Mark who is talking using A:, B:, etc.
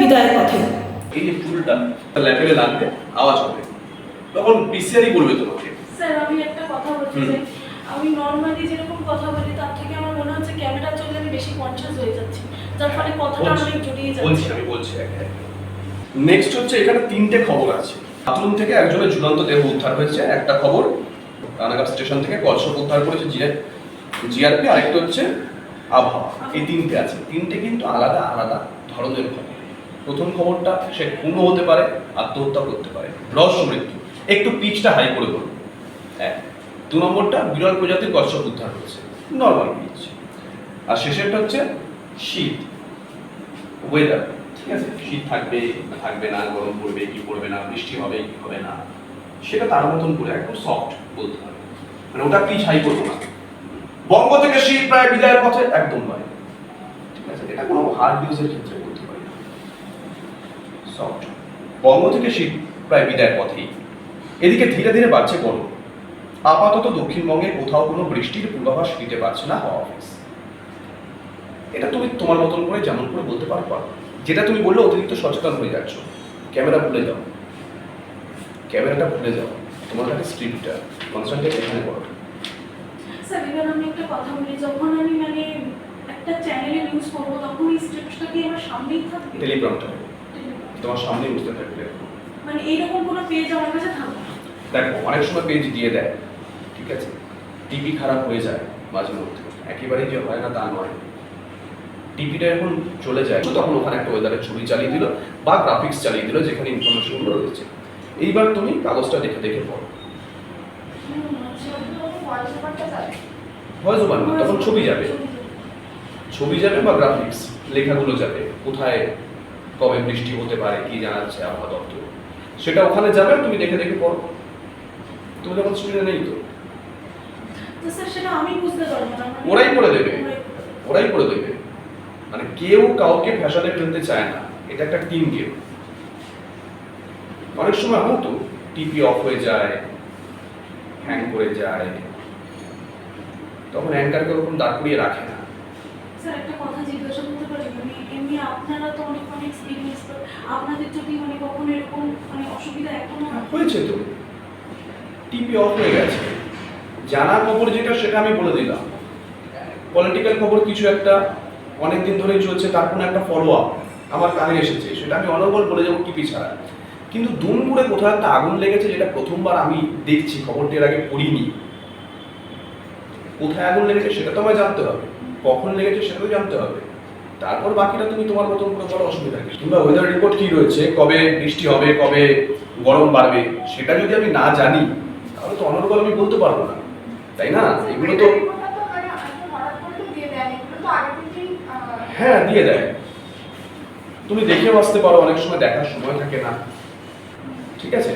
A: বিদায়ের পথে।
B: এই যে ফুলটা তার ল্যাপেলে লাগবে আওয়াজ হবে। তখন পিসিআরই বলবে তোমাকে।
C: স্যার আমি একটা কথা বলতে চাই। আমি নর্মালি যেরকম কথা বলি তার থেকে আমার মনে হচ্ছে ক্যামেরা চললে আমি বেশি কনসিয়াস হয়ে যাচ্ছি। যার ফলে কথাটা
B: বলছি,
C: অনেক জড়িয়ে
B: বলছি আমি বলছি নেক্সট হচ্ছে এখানে তিনটে খবর আছে। বাথরুম থেকে একজনের ঝুলন্ত দেহ উদ্ধার হয়েছে একটা খবর রানাঘাট স্টেশন থেকে কলসপ উদ্ধার করেছে জিআর জিআরপি আরেকটা হচ্ছে আবহাওয়া, এই তিনটে আছে। তিনটে কিন্তু আলাদা আলাদা ধরনের খবর। প্রথম খবরটা, সে খুনও হতে পারে, আত্মহত্যা করতে পারে। রহস্য মৃত্যু। একটু পিচটা হাই করে বলব এক। দু নম্বরটা, বিরল প্রজাতির কচ্ছপ উদ্ধার হয়েছে। নর্মাল পিচ আর শেষেরটা হচ্ছে, শীত। ওয়েদার ঠিক আছে? শীত থাকবে থাকবে না, গরম পড়বে, কি পড়বে না, বৃষ্টি হবে, কি হবে না। সেটা তার মতন করে একদম সফট বলতে হবে। মানে ওটা পিচ হাই করব না। বঙ্গ থেকে শীত প্রায় বিদায়ের পথে একদম নয়। ঠিক আছে, এটা কোনো হার্ড নিউজের ক্ষেত্রে বলতে পারি সফট বঙ্গ থেকে শীত প্রায় বিদায়ের পথেই। এদিকে ধীরে ধীরে বাড়ছে গরম আপাতত দক্ষিণবঙ্গে কোথাও কোনো বৃষ্টির পূর্বাভাস দিতে পারছে না হাওয়া অফিস। এটা তুমি তোমার মতন করে যেমন করে বলতে পারো পারো। যেটা তুমি বললে অতিরিক্ত সচেতন হয়ে যাচ্ছ। ক্যামেরা ভুলে যাও ক্যামেরাটা ভুলে যাও তোমার কাছে স্ক্রিপ্টটা কনসেন্ট্রেট এখানে করো
C: আমি একটা কথা বলি যখন আমি মানে একটা চ্যানেলে নিউজ করব তখন এই স্ক্রিপ্টটা কি আমার সামনেই থাকবে?
B: টেলিগ্রামটা তোমার সামনে বুঝতে থাকবে।
C: মানে এইরকম কোনো পেজ আমার কাছে থাকবে
B: দেখো অনেক সময় পেজ দিয়ে দেয় ঠিক আছে? টিভি খারাপ হয়ে যায় মাঝে মধ্যে। একেবারেই যে হয় না তা নয়। টিভিটা এখন চলে যায়। তখন ওখানে একটা ওয়েদারের ছবি চালিয়ে দিল বা গ্রাফিক্স চালিয়ে দিল যেখানে ইনফরমেশনগুলো রয়েছে। এইবার তুমি কাগজটা দেখে দেখে পড়ো। ভয়েস ওভার না তখন ছবি যাবে। ছবি যাবে বা গ্রাফিক্স লেখাগুলো যাবে কোথায় কবে বৃষ্টি হতে পারে কি জানাচ্ছে আবহাওয়া দপ্তর। সেটা ওখানে যাবে তুমি দেখে দেখে পড়ো। তুমি তখন স্ক্রিনে নেই তো।
C: মানে-
B: ওরাই করে দেবে।
C: ওরাই করে দেবে।
B: মানে কেউ কাউকে ফ্যাশনে ফেলতে চায় না। এটা একটা টিম গেম অনেক সময় হয় তো টিপি অফ হয়ে যায় হ্যাং করে যায়। তখন অ্যাঙ্কারকে ওরকম দাঁড় করিয়ে রাখে না।
C: স্যার একটা কথা জিজ্ঞাসা করতে পারি মানে এমনি আপনারা তো অনেক অনেক এক্সপিরিয়েন্স আপনাদের যদি মানে কখনো এরকম মানে অসুবিধা এখনও
B: হয়েছে তো। টিপি অফ হয়ে গেছে। জানা খবর যেটা সেটা আমি বলে দিলাম। পলিটিক্যাল খবর কিছু একটা অনেক দিন ধরেই চলছে তার কোনো একটা ফলো আপ আমার কানে এসেছে সেটা আমি অনর্গল বলে যাব টিপি ছাড়া। কিন্তু দুমপুরে কোথাও একটা আগুন লেগেছে যেটা প্রথমবার আমি দেখছি খবরটি এর আগে পড়িনি। কোথায় আগুন লেগেছে সেটা তো আমায় জানতে হবে। কখন লেগেছে সেটাও জানতে হবে। তারপর বাকিটা তুমি তোমার মতন করে করার অসুবিধা কি কিংবা ওয়েদার রিপোর্ট কি রয়েছে? কবে বৃষ্টি হবে কবে গরম বাড়বে সেটা যদি আমি না জানি তাহলে তো অনর্গল আমি বলতে পারব না। তাই না? এগুলো তো হ্যাঁ দিয়ে দেয়। তুমি দেখেও আসতে পারো অনেক সময় দেখার সময় থাকে না। ঠিক আছে?